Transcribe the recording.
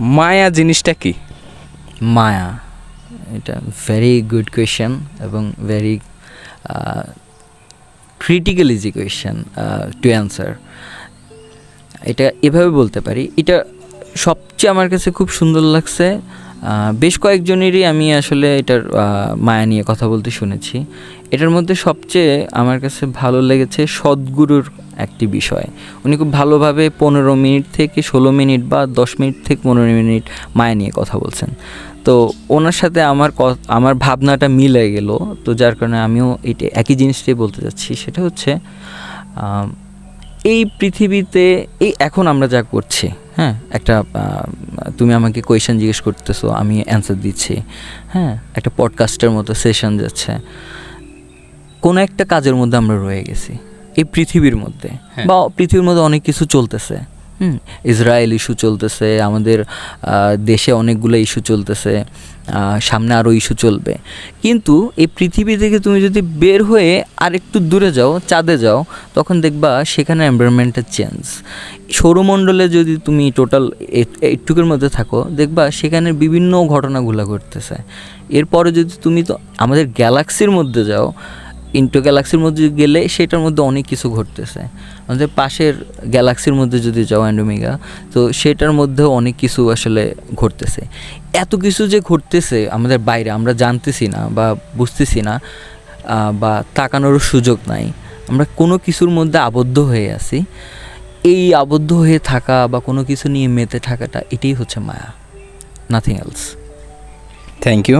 মায়া জিনিসটা কি? মায়া, এটা ভেরি গুড কোয়েশ্চেন এবং very critical easy question to answer এটা এভাবে বলতে পারি। এটা সবচেয়ে আমার কাছে খুব সুন্দর লাগছে। বেশ কয়েকজনেরই আমি আসলে এটার মায়া নিয়ে কথা বলতে শুনেছি। এটার মধ্যে সবচেয়ে আমার কাছে ভালো লেগেছে সদ্গুরুর একটি বিষয়। উনি খুব ভালোভাবে পনেরো মিনিট থেকে ষোলো মিনিট বা দশ মিনিট থেকে পনেরো মিনিট মায়া নিয়ে কথা বলছেন। তো ওনার সাথে আমার আমার ভাবনাটা মিলে গেল। তো যার কারণে আমিও এটা একই জিনিসটাই বলতে যাচ্ছি সেটা হচ্ছে এই পৃথিবীতে, এই এখন আমরা যা করছি হ্যাঁ একটা আহ, তুমি আমাকে কোয়েশন জিজ্ঞেস করতেছো আমি অ্যান্সার দিচ্ছি। হ্যাঁ একটা পডকাস্টের মতো সেশন যাচ্ছে। কোনো একটা কাজের মধ্যে আমরা রয়ে গেছি। এই পৃথিবীর মধ্যে হ্যাঁ। বা পৃথিবীর মধ্যে অনেক কিছু চলতেছে। হুম। ইসরায়েল ইস্যু চলতেছে, আমাদের দেশে অনেকগুলো ইস্যু চলতেছে সামনে আরও ইস্যু চলবে। কিন্তু এই পৃথিবী থেকে তুমি যদি বের হয়ে আরেকটু দূরে যাও, চাঁদে যাও, তখন দেখবা সেখানে এনভায়রনমেন্টটা চেঞ্জ সৌরমণ্ডলে যদি তুমি টোটাল এইটুকুর মধ্যে থাকো, দেখবা সেখানে বিভিন্ন ঘটনাগুলো ঘটতেছে। এরপরে যদি তুমি তো আমাদের গ্যালাক্সির মধ্যে যাও ইন্টো গ্যালাক্সির মধ্যে গেলে সেটার মধ্যে অনেক কিছু ঘটতেছে। আমাদের পাশের গ্যালাক্সির মধ্যে যদি যাও অ্যান্ডোমিগা তো সেটার মধ্যেও অনেক কিছু আসলে ঘটতেছে। এত কিছু যে ঘটতেছে আমাদের বাইরে, আমরা জানতেছি না বা বুঝতেছি না বা তাকানোরও সুযোগ নাই। আমরা কোনো কিছুর মধ্যে আবদ্ধ হয়ে আছি। এই আবদ্ধ হয়ে থাকা বা কোনো কিছু নিয়ে মেতে থাকাটা এটাই হচ্ছে মায়া। Nothing else thank you